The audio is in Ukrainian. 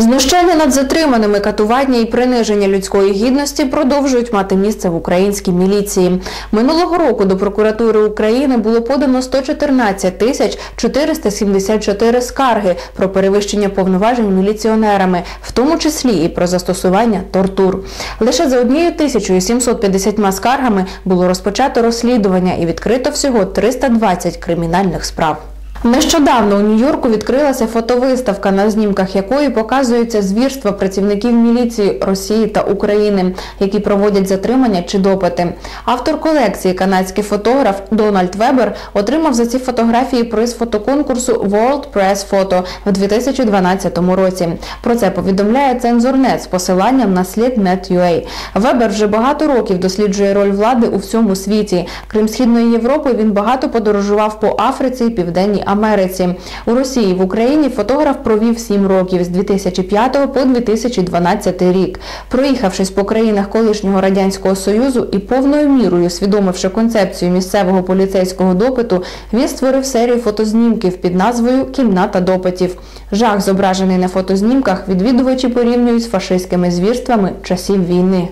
Знущання над затриманими, катування і приниження людської гідності продовжують мати місце в українській міліції. Минулого року до прокуратури України було подано 114 тисяч 474 скарги про перевищення повноважень міліціонерами, в тому числі і про застосування тортур. Лише за однією тисячою 750 скаргами було розпочато розслідування і відкрито всього 320 кримінальних справ. Нещодавно у Нью-Йорку відкрилася фотовиставка, на знімках якої показуються звірства працівників міліції Росії та України, які проводять затримання чи допити. Автор колекції, канадський фотограф Дональд Вебер, отримав за ці фотографії приз фотоконкурсу World Press Photo в 2012 році. Про це повідомляє цензорнет з посиланням на слід Net.ua. Вебер вже багато років досліджує роль влади у всьому світі. Крім Східної Європи, він багато подорожував по Африці і Південній Америці. У Росії в Україні фотограф провів 7 років з 2005 по 2012 рік. Проїхавшись по країнах колишнього радянського союзу і повною мірою усвідомивши концепцію місцевого поліцейського допиту, він створив серію фотознімків під назвою Кімната допитів. Жах, зображений на фотознімках, відвідувачі порівнюють з фашистськими звірствами часів війни.